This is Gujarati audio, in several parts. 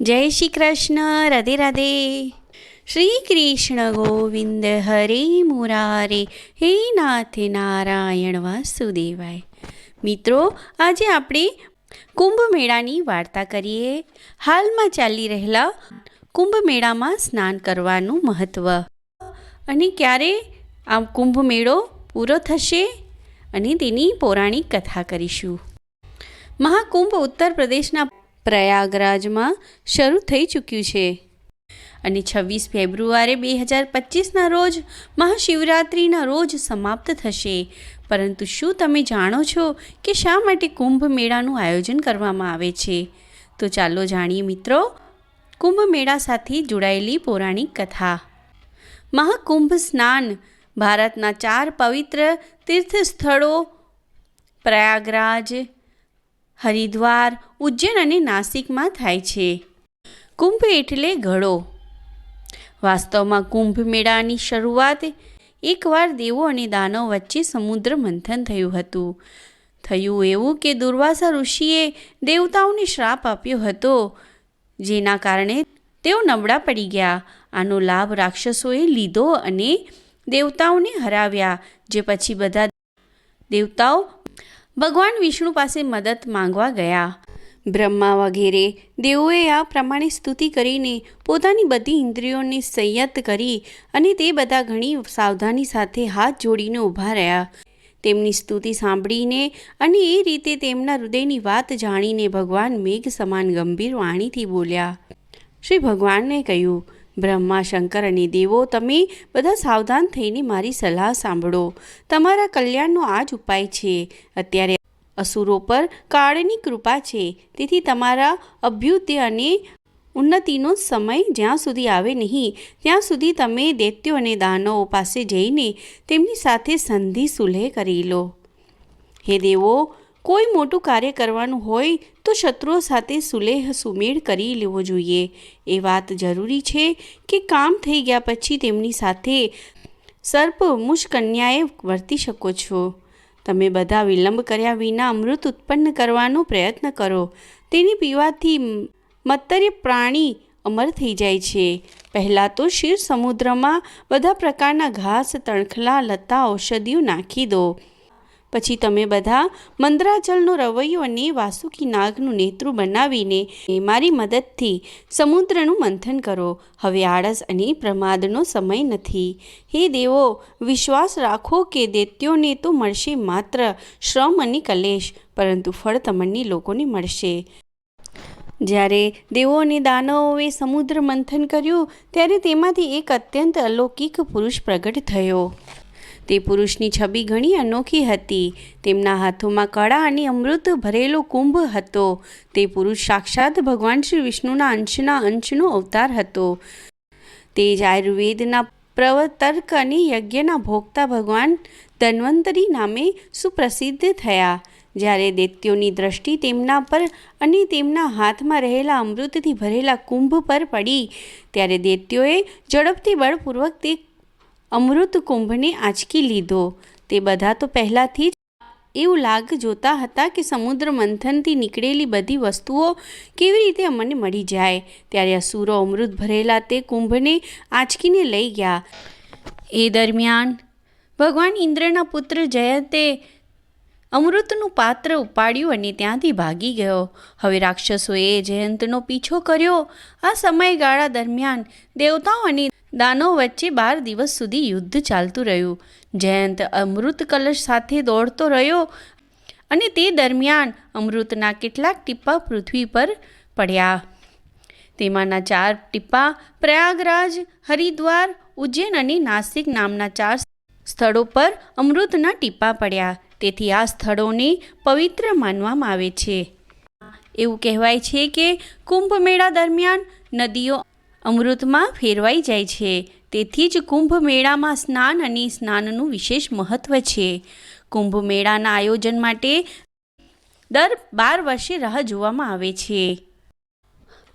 જય શ્રી કૃષ્ણ, રાધે રાધે. શ્રી કૃષ્ણ ગોવિંદ હરે મુરારે, હે નાથ નારાયણ વાસુદેવાય. મિત્રો, આજે આપણે કુંભ મેળાની વાર્તા કરીએ. હાલમાં ચાલી રહેલા કુંભ મેળામાં સ્નાન કરવાનું મહત્ત્વ અને ક્યારે આ કુંભ મેળો પૂરો થશે અને તેની પૌરાણિક કથા કરીશું. મહાકુંભ ઉત્તર પ્રદેશના પ્રયાગરાજમાં શરૂ થઈ ચૂક્યું છે. અને છવ્વીસ ફેબ્રુઆરી બે હજાર પચીસના રોજ મહાશિવરાત્રિના રોજ સમાપ્ત થશે. પરંતુ શું તમે જાણો છો કે શા માટે કુંભ મેળાનું આયોજન કરવામાં આવે છે? તો ચાલો જાણીએ મિત્રો, કુંભ મેળા સાથે જોડાયેલી પૌરાણિક કથા. મહાકુંભ સ્નાન, ભારતના ચાર પવિત્ર તીર્થ સ્થળો પ્રયાગરાજ હરિદ્વાર, ઉજ્જૈન અને નાસિકમાં થાય છે. કુંભ એટલે ઘડો. વાસ્તવમાં કુંભ મેળાની શરૂઆત એકવાર દેવો અને દાનવ વચ્ચે સમુદ્ર મંથન થયું હતું. થયું એવું કે દુર્વાસા ઋષિએ દેવતાઓને શ્રાપ આપ્યો હતો, જેના કારણે તેઓ નબળા પડી ગયા. આનો લાભ રાક્ષસોએ લીધો અને દેવતાઓને હરાવ્યા, જે પછી બધા દેવતાઓ ભગવાન વિષ્ણુ પાસે મદદ માંગવા ગયા. બ્રહ્મા વગેરે દેવોએ આ પ્રમાણે સ્તુતિ કરીને પોતાની બધી ઇન્દ્રિયોને સંયત કરી અને તે બધા ઘણી સાવધાની સાથે હાથ જોડીને ઊભા રહ્યા. તેમની સ્તુતિ સાંભળીને અને એ રીતે તેમના હૃદયની વાત જાણીને ભગવાન મેઘ સમાન ગંભીર વાણીથી બોલ્યા. શ્રી ભગવાનને કહ્યું બ્રહ્મા, શંકર અને દેવો, તમે બધા સાવધાન થઈને મારી સલાહ સાંભળો. તમારા કલ્યાણનો આ જ ઉપાય છે. અત્યારે અસુરો પર કાળની કૃપા છે. તેથી તમારા અભ્યુદય અને ઉન્નતિનો સમય જ્યાં સુધી આવે નહીં, ત્યાં સુધી તમે દૈત્યો અને દાનવો પાસે જઈને તેમની સાથે સંધિ સુલેહ કરી લો. હે દેવો કોઈ મોટું કાર્ય કરવાનું હોય તો શત્રુઓ સાથે સુલેહ સુમેળ કરી લેવો જોઈએ. એ વાત જરૂરી છે કે કામ થઈ ગયા પછી તેમની સાથે સર્પ મુષ્કન્યાએ વર્તી શકો છો. તમે બધા વિલંબ કર્યા વિના અમૃત ઉત્પન્ન કરવાનો પ્રયત્ન કરો. તેને પીવાથી મત્તર્ય પ્રાણી અમર થઈ જાય છે. પહેલાં તો શિર સમુદ્રમાં બધા પ્રકારના ઘાસ, તણખલા, લતા, ઔષધિઓ નાખી દો. પછી તમે બધા મંદ્રાચલનો રવૈયો અને વાસુકી નાગનું નેતૃ બનાવીને મારી મદદથી સમુદ્રનું મંથન કરો. હવે આળસ અને પ્રમાદનો સમય નથી. હે દેવો, વિશ્વાસ રાખો કે દૈત્યોને તો મળશે માત્ર શ્રમ અને કલેશ, પરંતુ ફળ તમને લોકોને મળશે. જ્યારે દેવો અને દાનવોએ સમુદ્ર મંથન કર્યું, ત્યારે તેમાંથી એક અત્યંત અલૌકિક પુરુષ પ્રગટ થયો. તે પુરુષની છબી ઘણી અનોખી હતી. તેમના હાથોમાં કળા અને અમૃત ભરેલો કુંભ હતો. તે પુરુષ સાક્ષાત ભગવાન શ્રી વિષ્ણુના અંશના અંશનો અવતાર હતો. તે જ આયુર્વેદના પ્રવતર્ક અને યજ્ઞના ભોગતા ભગવાન ધન્વંતરી નામે સુપ્રસિદ્ધ થયા. જ્યારે દૈત્યોની દ્રષ્ટિ તેમના પર અને તેમના હાથમાં રહેલા અમૃતથી ભરેલા કુંભ પર પડી, ત્યારે દૈત્યોએ ઝડપથી બળપૂર્વક તે અમૃત કુંભને આંચકી લીધો. તે બધા તો પહેલાંથી જ એવું લાગ જોતા હતા કે સમુદ્ર મંથનથી નીકળેલી બધી વસ્તુઓ કેવી રીતે અમને મળી જાય. ત્યારે અસુરો અમૃત ભરેલા તે કુંભને આંચકીને લઈ ગયા. એ દરમિયાન ભગવાન ઇન્દ્રના પુત્ર જયંતે અમૃતનું પાત્ર ઉપાડ્યું અને ત્યાંથી ભાગી ગયો. હવે રાક્ષસોએ જયંતનો પીછો કર્યો. આ સમયગાળા દરમિયાન દેવતાઓ અને દાનો વચ્ચે બાર દિવસ સુધી યુદ્ધ ચાલતું રહ્યું. જયંત અમૃત કલશ સાથે દોડતો રહ્યો અને તે દરમિયાન અમૃતના કેટલાક ટીપા પૃથ્વી પર પડ્યા. તેમાંના ચાર ટીપા પ્રયાગરાજ, હરિદ્વાર, ઉજ્જૈન અને નાસિક નામના ચાર સ્થળો પર અમૃતના ટીપા પડ્યા. તેથી આ સ્થળોને પવિત્ર માનવામાં આવે છે. એવું કહેવાય છે કે કુંભ મેળા દરમિયાન નદીઓ અમૃતમાં ફેરવાઈ જાય છે. તેથી જ કુંભ મેળામાં સ્નાન અને સ્નાનનું વિશેષ મહત્ત્વ છે. કુંભ મેળાના આયોજન માટે દર બાર વર્ષે રાહ જોવામાં આવે છે.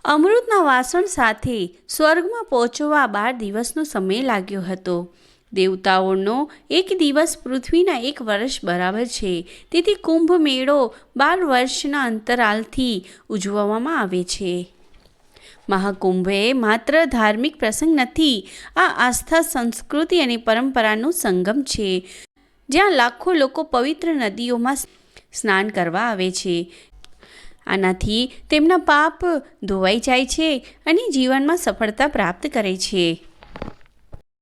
અમૃતના વાસણ સાથે સ્વર્ગમાં પહોંચવા બાર દિવસનો સમય લાગ્યો હતો. દેવતાઓનો એક દિવસ પૃથ્વીના એક વર્ષ બરાબર છે. તેથી કુંભ મેળો બાર વર્ષના અંતરાલથી ઉજવવામાં આવે છે. મહાકુંભ માત્ર ધાર્મિક પ્રસંગ નથી, આ આસ્થા, સંસ્કૃતિ અને પરંપરાનો સંગમ છે, જ્યાં લાખો લોકો પવિત્ર નદીઓમાં સ્નાન કરવા આવે છે. આનાથી તેમના પાપ ધોવાઈ જાય છે અને જીવનમાં સફળતા પ્રાપ્ત કરે છે.